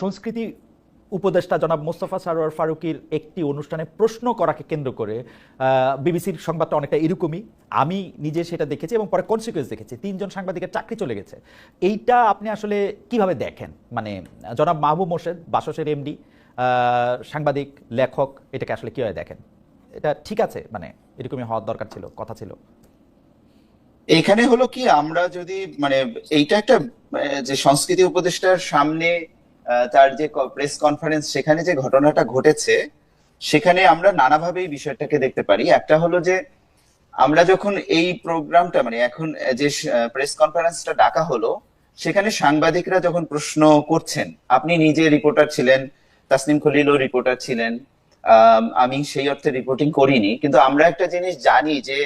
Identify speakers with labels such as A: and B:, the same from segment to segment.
A: সংস্কৃতি উপদেষ্টা জনাব মোস্তফা সারোয়ার ফারুকির একটি অনুষ্ঠানে প্রশ্ন করাকে কেন্দ্র করে বিবিসির সংবাদটা অনেকটা এরকমই। আমি নিজে সেটা দেখেছি এবং পরে কনসিকুয়েন্স দেখেছি। তিনজন সাংবাদিকের চাকরি চলে গেছে। এইটা আপনি আসলে কীভাবে দেখেন? মানে জনাব মাহবুব মোর্শেদ, বাসসের এমডি সাংবাদিক, লেখক, এটাকে আসলে কীভাবে দেখেন? এটা ঠিক আছে? মানে এরকমই হওয়ার দরকার ছিল, কথা ছিল।
B: এখানে হলো কি, আমরা যদি মানে এইটা একটা যে সংস্কৃতি উপদেষ্টার সামনে তার যে প্রেস কনফারেন্স সেখানে যে ঘটনাটা ঘটেছে সেখানে আমরা নানাভাবে এই বিষয়টাকে দেখতে পারি। একটা হলো যে আমরা যখন এই প্রোগ্রামটা মানে এখন যে প্রেস কনফারেন্সটা ডাকা হলো সেখানে সাংবাদিকরা যখন প্রশ্ন করছেন আপনি নিজে রিপোর্টার ছিলেন তাসনিম খলিলও রিপোর্টার ছিলেন আম, সেই অর্থে রিপোর্টিং করিনি কিন্তু আমরা একটা জিনিস জানি যে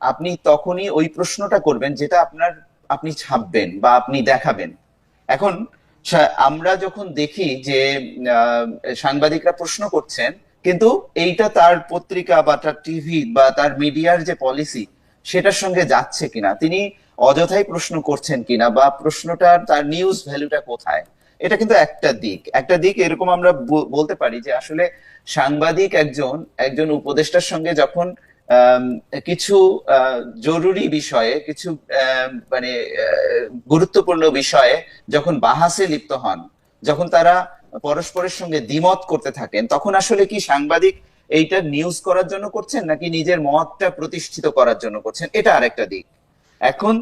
B: আপনি তখনই ওই প্রশ্নটা করবেন যেটা আপনার আপনি ছাপবেন বা আপনি দেখাবেন। এখন আমরা যখন দেখি যে সাংবাদিকরা প্রশ্ন করছেন, কিন্তু এইটা তার পত্রিকা বা তার টিভি বা তার মিডিয়ার যে পলিসি, সেটার সঙ্গে যাচ্ছে কিনা? তিনি অযথাই প্রশ্ন করছেন কিনা বা প্রশ্নটার, তার নিউজ ভ্যালুটা কোথায়? এটা কিন্তু একটা দিক। একটা দিক এরকম আমরা বলতে পারি যে আসলে সাংবাদিক একজন একজন উপদেষ্টার সঙ্গে যখন কিছু জরুরি বিষয়ে, কিছু মানে গুরুত্বপূর্ণ বিষয়ে যখন বাহাসে লিপ্ত হন, যখন তারা পরস্পরের সঙ্গে দ্বিমত করতে থাকেন, তখন আসলে কি সাংবাদিক এইটা নিউজ করার জন্য করছেন, নাকি নিজের মতটা প্রতিষ্ঠিত করার জন্য করছেন? এটা আরেকটা দিক। এখন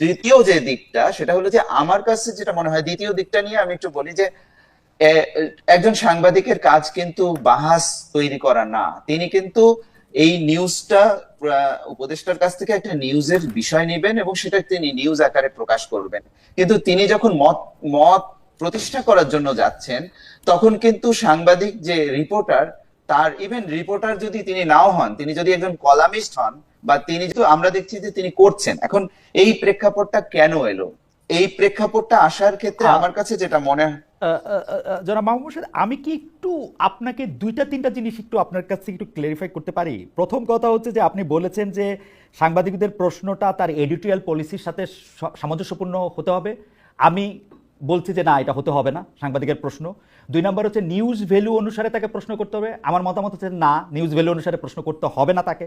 B: তৃতীয় যে দিকটা, সেটা হলো যে আমার কাছে যেটা মনে হয়, দ্বিতীয় দিকটা নিয়ে আমি একটু বলি যে একজন সাংবাদিকের কাজ কিন্তু বাহাস তৈরি করা না। তিনি কিন্তু এই নিউজটা উপদেষ্টার কাছ থেকে একটা নিউজের বিষয় নেবেন এবং সেটা তিনি নিউজ আকারে প্রকাশ করবেন। কিন্তু তিনি যখন মত মত প্রতিষ্ঠা করার জন্য যাচ্ছেন তখন কিন্তু সাংবাদিক যে রিপোর্টার তার ইভেন রিপোর্টার যদি তিনি নাও হন তিনি যদি একজন কলামিস্ট হন বা তিনি তো আমরা দেখছি যে তিনি করছেন এখন এই প্রেক্ষাপটটা কেন এলো? এই প্রেক্ষাপটটা আসার ক্ষেত্রে আমার কাছে যেটা মনে হয়
A: জনাব মাহমুদ মোর্শেদ, আমি কি একটু আপনাকে দুইটা তিনটা জিনিস একটু আপনার কাছ থেকে একটু ক্লিয়ারিফাই করতে পারি? প্রথম কথা হচ্ছে যে আপনি বলেছেন যে সাংবাদিকদের প্রশ্নটা তার এডিটোরিয়াল পলিসির সাথে সামঞ্জস্যপূর্ণ হতে হবে। আমি বলছি যে না এটা হতে হবে না সাংবাদিকের প্রশ্ন। দুই নম্বর হচ্ছে নিউজ ভ্যালু অনুসারে তাকে প্রশ্ন করতে হবে। আমার মতামত হচ্ছে না নিউজ ভ্যালু অনুসারে প্রশ্ন করতে হবে না তাকে।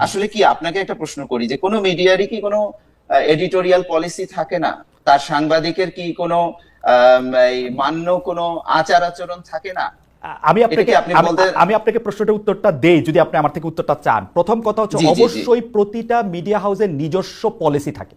B: আসলে কি আপনাকে একটা প্রশ্ন করি যে কোনো মিডিয়ারই কি কোনো এডিটোরিয়াল পলিসি থাকে না? তার সাংবাদিকের কি কোনো মান্য কোনো আচার আচরণ থাকে না?
A: আমি আপনাকে
B: আপনি
A: আমি- আপনাকে প্রশ্নটার উত্তরটা দেই যদি আপনি আমার থেকে উত্তরটা চান। প্রথম কথা হচ্ছে। অবশ্যই প্রতিটা মিডিয়া হাউসের নিজস্ব পলিসি থাকে।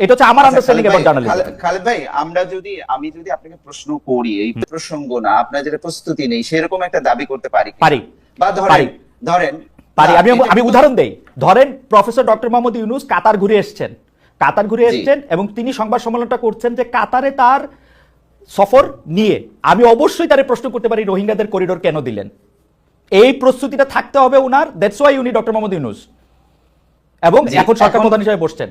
A: এটা হচ্ছে আমার আন্ডারস্ট্যান্ডিং অ্যাবাউট জার্নালিজম
B: খালেদ ভাই আমরা যদি আমি যদি আপনাকে প্রশ্ন করি এই প্রসঙ্গ না আপনার যেটা প্রস্তুতি নেই সেরকম একটা দাবি করতে পারি
A: পারি।
B: বা ধরেন ধরেন
A: পারি। আমি আমি উদাহরণ দেই। ধরেন professor doctor Mohammad Yunus Qatar ঘুরে এসেছেন। কাতার ঘুরে এসেছেন এবং তিনি সংবাদ সম্মেলনটা করছেন যে কাতারে তার সফর নিয়ে। আমি অবশ্যই তারে প্রশ্ন করতে পারি রোহিঙ্গাদের করিডোর কেন দিলেন? এই প্রস্তুতিটা থাকতে হবে উনার। দ্যাটস ওয়াই উনি ডক্টর মোহাম্মদ ইউনুস। এবং এখন সরকার প্রধান হিসেবে বসছেন।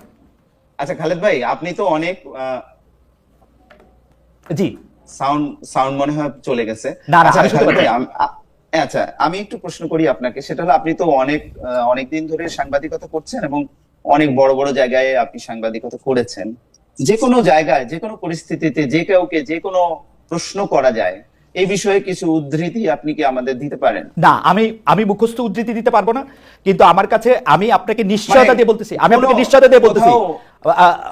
B: আচ্ছা খালেদ ভাই আপনি তো অনেক
A: জি।
B: সাউন্ড সাউন্ড মনে হয় চলে গেছে। আচ্ছা,
A: আমি
B: আচ্ছা আমি একটু প্রশ্ন করি আপনাকে। সেটা হলো আপনি তো অনেক অনেক দিন ধরে সাংবাদিকতা করছেন এবং অনেক বড় বড় জায়গায় আপনি সাংবাদিকতা করেছেন। যে কোনো জায়গায় যে কোনো পরিস্থিতিতে যে কাউকে যে কোনো প্রশ্ন করা যায় এই বিষয়ে কিছু উদ্ধৃতি আপনি কি আমাদের দিতে পারেন?
A: না আমি আমি মুখস্থ উদ্ধৃতি দিতে পারব না কিন্তু আমার কাছে আমি আপনাকে নিশ্চয়তা
B: মানে
A: দিয়ে বলতেছি। আমি আপনাকে নিশ্চয়তা দিয়ে বলতেছি।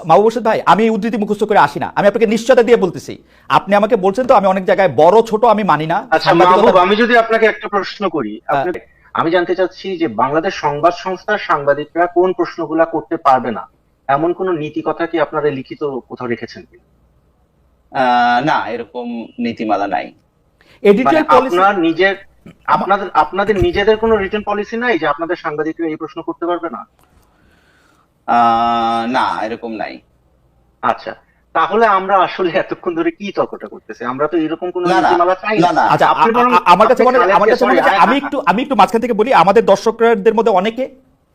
A: মাহবুব হোসেন ভাই আমি এই উদ্ধৃতি মুখস্থ করে আসি না। আমি আপনাকে নিশ্চয়তা দিয়ে বলতেছি। আপনি আমাকে বলছেন তো আমি অনেক জায়গায় বড় ছোট আমি মানি না
C: আচ্ছা আমি যদি আপনাকে একটা প্রশ্ন করি আমি জানতে চাচ্ছি যে বাংলাদেশ সংবাদ সংস্থার সাংবাদিকরা কোন প্রশ্নগুলা করতে পারবে না? এমন কোন নীতি কথা কি আপনারা লিখিত কোথাও রেখেছেন
B: আহ, না এরকম নীতিমালা নাই।
C: মানে
A: এডিটোরিয়াল পলিসি
C: আপনার নিজের আপনাদের আপনাদের নিজেদের কোনো রিটার্ন পলিসি নাই যে আপনাদের সাংবাদিকরা এই প্রশ্ন করতে পারবে না?
B: না এরকম নাই।
C: আচ্ছা তাহলে আমরা আসলে এতক্ষণ ধরে কি তর্কটা করতেছি? আমরা তো এরকম কোন
B: না, না,
C: নীতিমালা চাই
B: না।
A: আচ্ছা আমার কাছে মনে আমার কাছে আমি একটু আমি একটু মাঝখান থেকে বলি আমাদের দর্শকদের মধ্যে অনেকে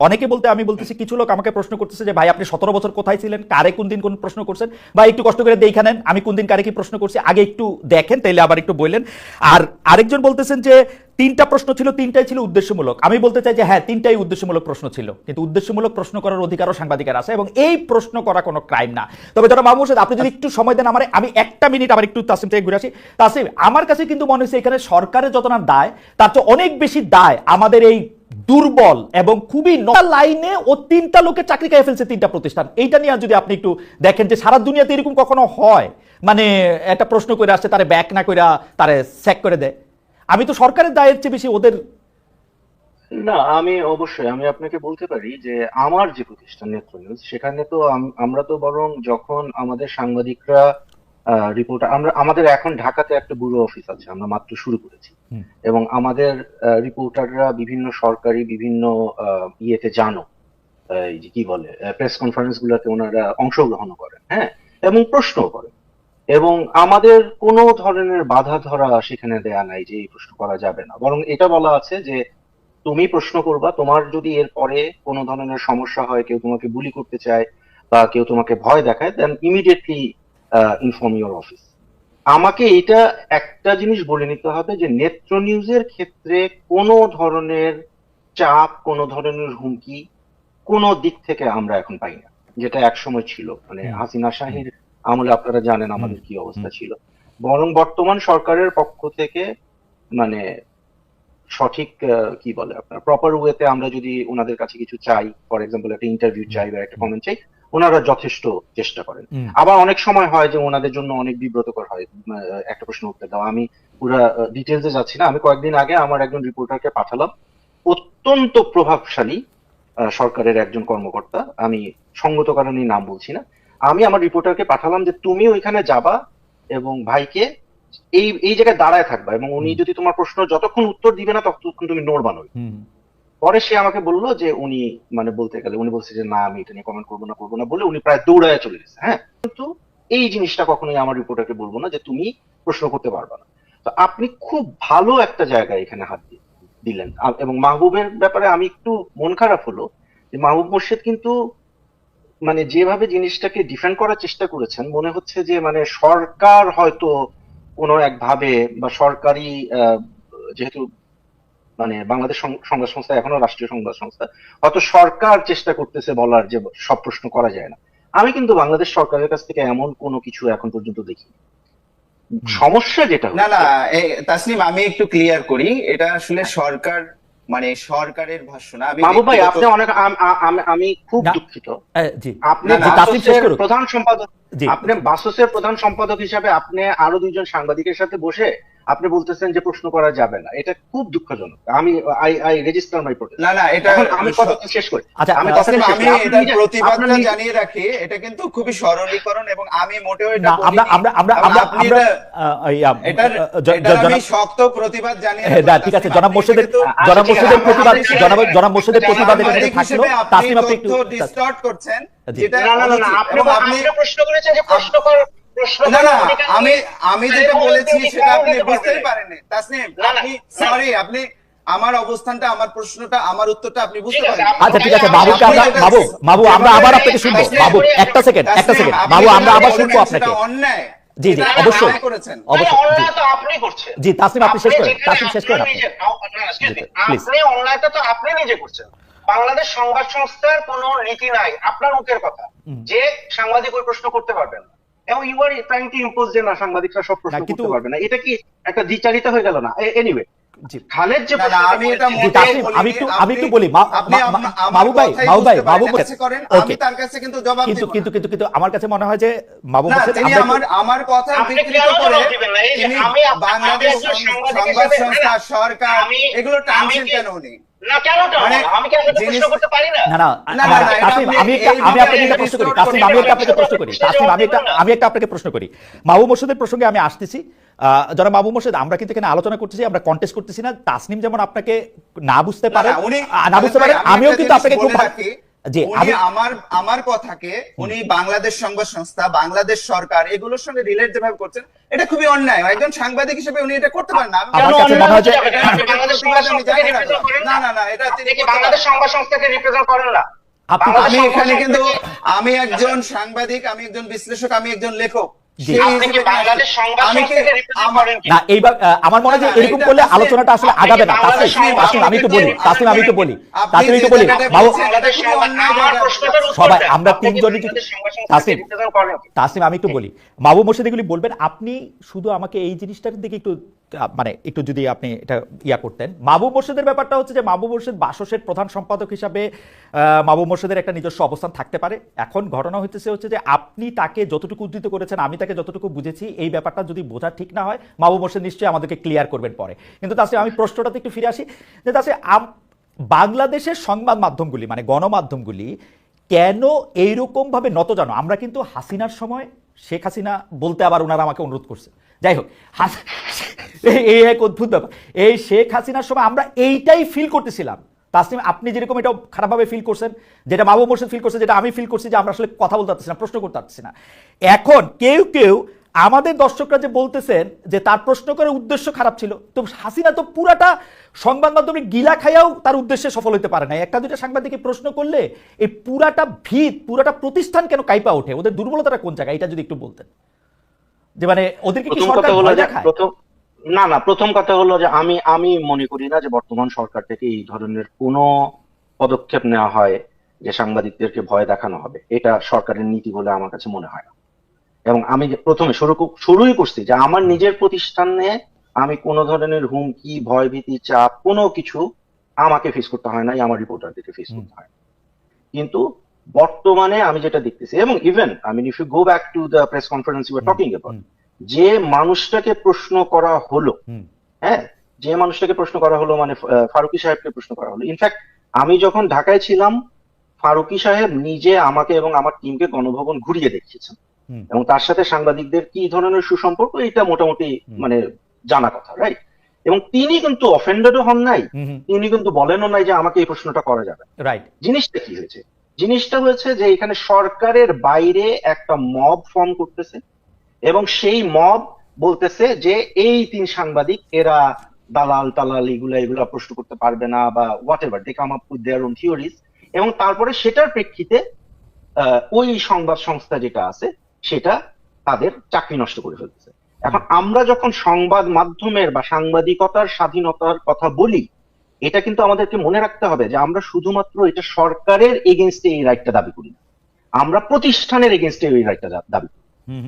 A: অনেকে বলতে, আমি বলতেছি, কিছু লোক আমাকে প্রশ্ন করতেছে যে, ভাই, আপনি সতেরো বছর কোথায় ছিলেন? কারে কোন দিন কোন প্রশ্ন করছেন? বা একটু কষ্ট করে দেখে নেন, আমি কোন দিন কারে কি প্রশ্ন করছি, আগে একটু দেখেন, তাইলে আবার একটু বললেন। আর আরেকজন বলতেছেন যে, তিনটা প্রশ্ন ছিল, তিনটাই ছিল উদ্দেশ্যমূলক। আমি বলতে চাই যে হ্যাঁ তিনটাই উদ্দেশ্যমূলক প্রশ্ন ছিল। কিন্তু উদ্দেশ্যমূলক প্রশ্ন করার অধিকারও সাংবাদিকের আছে এবং এই প্রশ্ন করা কোনো ক্রাইম না। তবে যারা মাহমুদ আপনি যদি একটু সময় দেন আমার, আমি একটা মিনিট আবার একটু তাসিম থেকে ঘুরে আসি। তাসিম, আমার কাছে কিন্তু মনে হচ্ছে এখানে সরকারের যত না দায়, তার চেয়ে অনেক বেশি দায় আমাদের এই দুর্বল এবং খুবই লাইনে ও তিনটা লোকের চাকরি খেয়ে ফেলছে তিনটা প্রতিষ্ঠান। এইটা নিয়ে যদি আপনি একটু দেখেন যে সারা দুনিয়াতে এরকম কখনো হয়? মানে একটা প্রশ্ন করে আসছে, তারে ব্যাক না করে তারে স্যাক করে দেয়। আমি তো সরকারের দায়ের চেয়ে বেশি ওদের
C: না, আমি অবশ্যই, আমি আপনাকে বলতে পারি যে আমার যে প্রতিষ্ঠান নেত্র নিউজ সেখানে তো আমরা তো বরং যখন আমাদের সাংবাদিকরা রিপোর্ট আমরা আমাদের এখন ঢাকাতে একটা ব্যুরো অফিস আছে আমরা মাত্র শুরু করেছি। এবং আমাদের রিপোর্টাররা বিভিন্ন সরকারি বিভিন্ন ইয়েতে জানো। এই যে কি বলে প্রেস কনফারেন্স গুলোতে ওনারা অংশগ্রহণ করেন হ্যাঁ? এবং প্রশ্ন করেন। এবং আমাদের কোনো ধরনের বাধা ধরা সেখানে দেয়া নাই যে এই প্রশ্ন করা যাবে না। বরং এটা বলা আছে যে তুমি প্রশ্ন করবা তোমার যদি এর পরে কোনো ধরনের সমস্যা হয় কেউ তোমাকে বুলি করতে চায় বা কেউ তোমাকে ভয় দেখায় then immediately inform your office আমাকে এটা একটা জিনিস বলে নিতে হবে যে নেত্র নিউজের ক্ষেত্রে কোনো ধরনের চাপ কোনো ধরনের হুমকি কোনো দিক থেকে আমরা এখন পাই না যেটা একসময় ছিল। মানে হাসিনা শাহির আমলে আপনারা জানেন আমাদের কি অবস্থা ছিল। বরং বর্তমান সরকারের পক্ষ থেকে মানে সঠিক কি বলে আপনার প্রপার ওয়েতে আমরা যদি ওনাদের কাছে কিছু চাই ফর এক্সাম্পল একটা ইন্টারভিউ চাই বা একটা কমেন্ট চাই ওনারা যথেষ্ট চেষ্টা করেন। আবার অনেক সময় হয় যে ওনাদের জন্য অনেক বিব্রতকর হয় একটা প্রশ্ন উত্তর দেওয়া আমি পুরা ডিটেলসে যাচ্ছি না। আমি কয়েকদিন আগে আমার একজন রিপোর্টারকে পাঠালাম। অত্যন্ত প্রভাবশালী সরকারের একজন কর্মকর্তা। আমি সঙ্গত কারণে নাম বলছি না। আমি আমার রিপোর্টারকে পাঠালাম যে তুমি ওইখানে যাবা এবং ভাইকে এই এই জায়গায় দাঁড়ায় থাকবা এবং উনি যদি তোমার প্রশ্ন যতক্ষণ উত্তর দিবে না ততক্ষণ তুমি নড়বা নই পরে সে আমাকে বলল যে উনি মানে বলতে গেলে, উনি বলছে যে, না, আমি এটা নিয়ে কমেন্ট করব না করব না, বলে উনি প্রায় দৌড়ায় চলে গেছে হ্যাঁ? কিন্তু এই জিনিসটা কখনোই আমার রিপোর্টারকে বলব না যে, তুমি প্রশ্ন করতে পারবে না। তো আপনি খুব ভালো একটা জায়গায় এখানে হাত দিলেন। এবং মাহবুবের ব্যাপারে আমি একটু মন খারাপ হলো যে, মাহবুব মোর্শেদ কিন্তু মানে যেভাবে জিনিসটাকে ডিফেন্ড করার চেষ্টা করেছেন, মনে হচ্ছে যে মানে সরকার হয়তো কোনো একভাবে বা সরকারি যেহেতু মানে বাংলাদেশ সংবাদ সংস্থা এখনও রাষ্ট্রীয় সংবাদ সংস্থা। হয়তো সরকার চেষ্টা করতেছে বলার যে সব প্রশ্ন করা যায় না। আমি কিন্তু বাংলাদেশ সরকারের কাছ থেকে এমন কোনো কিছু এখন পর্যন্ত দেখি সমস্যা যেটা
B: না না তাসনিম আমি একটু ক্লিয়ার করি। এটা আসলে সরকার মানে সরকারের ভাষ্য না আমি
C: মাহবুব ভাই আপনি অনেক আম- খুব দুঃখিত। আপনি। প্রধান সম্পাদক আপনি বাসসের প্রধান সম্পাদক হিসাবে আপনি আরও দুইজন সাংবাদিকের সাথে বসে আপনি বলতেছেন যে প্রশ্ন করা যাবে না। এটা খুব দুঃখজনক। আমি I I register my protest
B: না না এটা
C: আমি কথাটা শেষ করি।
A: আচ্ছা
C: আমি কথাটা শেষ
B: আমি এটার প্রতিবাদটা জানিয়ে রাখি এটা কিন্তু খুবই সরলীকরণ এবং আমি মোটেও এটা
A: না আমরা আমরা আমরা আমরা আমরা
B: এটা- আমি শক্ত প্রতিবাদ জানিয়ে
A: হ্যাঁ, না, ঠিক আছে জনাব মোর্শেদের জনাব
C: আচ্ছা,
A: মোর্শেদের প্রতিবাদ জনাব জনাব মোর্শেদের প্রতিবাদ
B: সাংবাদিক
A: থাকল
B: হিসেবে আপনি
A: একটু
B: distort করছেন যেটা
C: না না না আপনি প্রশ্ন করেছেন যে প্রশ্ন কর প্রশ্ন
B: না না আমি আমি যেটা বলেছি
C: আপনি
B: সেটা আপনি বুঝতেই পারেননি। তাসনিম আপনি সরি আপনি আমার অবস্থানটা আমার প্রশ্নটা আমার উত্তরটা আপনি বুঝতে পারেন
A: আচ্ছা ঠিক আছে আমরা বাবু বাবু আমরা আবার আপনাকে শুনব। বাবু একটা সেকেন্ড একটা সেকেন্ড বাবু আমরা আবার শুনব আপনাকে।
B: অন্যায়।
A: জি জি অবশ্যই। অবশ্যই
C: অন্যায় তো আপনি করছেন।
A: জি, তাসনিম, আপনি শেষ করেন। তাসনিম, শেষ করেন আপনি।
C: অন্যায়টা তো আপনি নিজে করছেন। বাংলাদেশ সংবাদ সংস্থার কোনো নীতি নাই আপনার মুখের কথা। যে সাংবাদিক ওই প্রশ্ন করতে পারবেন এবং you are trying to impose যে না সাংবাদিকরা সব প্রশ্ন
A: কিন্তু-
C: করতে পারবে না এটা কি একটা দ্বিচারিতা হয়ে গেল না? এনিওয়ে খালেদ যে
B: আমি এটা
A: একটু- একটু বলি, ভাই, ভাই।
B: কাছে করেন, আমি তার কাছে কিন্তু জবাব
A: কিন্তু কিন্তু কিন্তু কিন্তু আমার কাছে মনে হয় যে বাবু আমরা
B: কথা
C: আপনি
B: বিকৃত করে তিনি বাংলাদেশ সংবাদ সংস্থা সরকার
C: আমি-
B: এগুলো টানছেন কেন উনি? মানে?
C: আমি
A: একটা আমি আপনাকে একটা প্রশ্ন করি।
B: distort
A: তাসনিম আমি
B: করবেন
A: একটা
B: না।
A: আপনাকে প্রশ্ন করি। তাসনিম আমি একটা আমি একটা আপনাকে প্রশ্ন করি। মাহবুব মোর্শেদের প্রসঙ্গে আমি আসতেছি। আহ, যারা মাহবুব মোর্শেদ আমরা কিন্তু এখানে আলোচনা করতেছি আমরা কন্টেস্ট করতেছি না। তাসনিম যেমন আপনাকে না বুঝতে পারে
B: না, উনি
A: বুঝতে পারে আমিও কিন্তু আপনাকে খুব
B: উনি আমার আমার কথাকে উনি বাংলাদেশ সংবাদ সংস্থা বাংলাদেশ সরকার এগুলোর সঙ্গে রিলেট যেভাবে করছেন এটা খুবই অন্যায়। একজন সাংবাদিক হিসেবে উনি এটা করতে পারেন না।
A: যে-
B: না। না। না এটা তিনি
C: বাংলাদেশ সংবাদ সংস্থাকে রিপ্রেজেন্ট করেন না।
B: আমি এখানে কিন্তু আমি একজন সাংবাদিক আমি একজন বিশ্লেষক আমি একজন লেখক। আমি আমার
A: মনে হয় এরকম করলে আলোচনাটা আসলে আগাবে না। একটু বলি আমি সবাই আমরা তিনজনই
C: কি?
A: তাসনিম আমি একটু বলি। মাহবুব মোর্শেদ এগুলি বলবেন আপনি শুধু আমাকে এই জিনিসটার দিকে একটু মানে একটু যদি আপনি এটা ইয়া করতেন। মাহবুব মোর্শেদের ব্যাপারটা হচ্ছে যে মাহবুব মোর্শেদ বাসসের প্রধান সম্পাদক হিসাবে মাহবুব মোর্শেদের একটা নিজস্ব অবস্থান থাকতে পারে। এখন ঘটনা হইতেছে হচ্ছে যে আপনি তাকে যতটুকু উদ্ধৃত করেছেন, আমি তাকে যতটুকু বুঝেছি, এই ব্যাপারটা যদি বোঝা ঠিক না হয়, মাহবুব মোর্শেদ নিশ্চয়ই আমাদেরকে ক্লিয়ার করবেন পরে। কিন্তু তাছাড়া আমি প্রশ্নটাতে একটু ফিরে আসি যে আম- বাংলাদেশের সংবাদ মাধ্যমগুলি মানে গণমাধ্যমগুলি কেন এইরকমভাবে নত জানো? আমরা কিন্তু হাসিনার সময় শেখ হাসিনা বলতে আবার ওনারা আমাকে অনুরোধ করছে। যাই হোক এই- এক অদ্ভুত ব্যাপার। এই শেখ হাসিনার সময় আমরা এইটাই ফিল করতেছিলাম। তাসলিম, আপনি যেরকম এটা খারাপভাবে ফিল করছেন, যেটা মাহবুব মোর্শেদ ফিল করছে, যেটা আমি ফিল করছি যে আমরা আসলে কথা বলতে পারতেছি না, প্রশ্ন করতে পারতেছি না। এখন কেউ কেউ আমাদের দর্শকরা যে বলতেছেন যে তার প্রশ্ন করার উদ্দেশ্য খারাপ ছিল, তো হাসিনা তো পুরাটা সংবাদ মাধ্যমে গিলা খাইয়াও তার উদ্দেশ্যে সফল হতে পারে না একটা দুটা সাংবাদিকে প্রশ্ন করলে এই পুরাটা ভিত, পুরাটা প্রতিষ্ঠান কেন কাইপা ওঠে? ওদের দুর্বলতাটা কোন জায়গায়? এটা যদি একটু বলতেন। যে মানে ওদেরকে কি সরকার ভয় দেখায়?
C: প্রথম না না প্রথম কথা হলো যে আমি আমি মনে করি না যে বর্তমান সরকার থেকে এই ধরনের কোনো পদক্ষেপ নেওয়া হয় যে সাংবাদিকদেরকে ভয় দেখানো হবে। এটা সরকারের নীতি বলে আমার কাছে মনে হয় না। এবং আমি যে প্রথমে শুরু শুরুই করছি যে আমার নিজের প্রতিষ্ঠানে আমি কোনো ধরনের হুমকি ভয়ভীতি চাপ কোনো কিছু আমাকে ফেস করতে হয় নাই আমার রিপোর্টারদেরকে ফেস করতে হয় কিন্তু বর্তমানে আমি যেটা দেখতেছি এবং even I mean if you go back to the press conference you are talking about যে মানুষটাকে প্রশ্ন করা হলো হ্যাঁ যে মানুষটাকে প্রশ্ন করা হলো মানে ফারুকি সাহেবকে প্রশ্ন করা হলো। ইনফ্যাক্ট আমি যখন ঢাকায় ছিলাম ফারুকি সাহেব নিজে আমাকে এবং আমার টিমকে গণভবন ঘুরিয়ে দেখিয়েছেন। এবং তার সাথে সাংবাদিকদের কি ধরনের সুসম্পর্ক এটা মোটামুটি মানে জানা কথা রাইট এবং তিনি কিন্তু অফেন্ডেডও হন নাই। তিনি কিন্তু বলেনও নাই যে আমাকে এই প্রশ্নটা করা যাবে।
A: রাইট
C: জিনিসটা কি হয়েছে? জিনিসটা হয়েছে যে এখানে সরকারের বাইরে একটা মব ফর্ম করতেছে এবং সেই মব বলতেছে যে এই তিন সাংবাদিক, এরা দালাল টালাল এগুলা এগুলা প্রশ্ন করতে পারবে না বা whatever they come their theories এবং তারপরে সেটার প্রেক্ষিতে ওই সংবাদ সংস্থা যেটা আছে, সেটা তাদের চাকরি নষ্ট করে ফেলতেছে। এখন আমরা যখন সংবাদ মাধ্যমের বা সাংবাদিকতার স্বাধীনতার কথা বলি এটা কিন্তু আমাদেরকে মনে রাখতে হবে যে আমরা শুধুমাত্র এটা সরকারের এগেনস্টে এই রাইটটা দাবি করি আমরা প্রতিষ্ঠানের এগেনস্টে এই রাইটটা দাবি করি।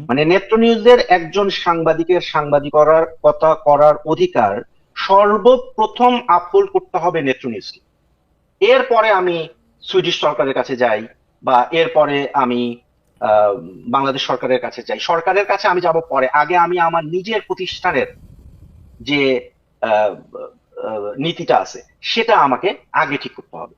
C: মানে নেত্র নিউজের একজন সাংবাদিকের সাংবাদিকতার কথা করার অধিকার সর্বপ্রথম আপহোল্ড করতে হবে নেত্র নিউজকে। এরপরে আমি সুইডিশ সরকারের কাছে যাই বা এরপরে আমি আহ, বাংলাদেশ সরকারের কাছে যাই। সরকারের কাছে আমি যাব পরে। আগে আমি আমার নিজের প্রতিষ্ঠানের যে নীতিটা আছে সেটা আমাকে আগে ঠিক করতে হবে।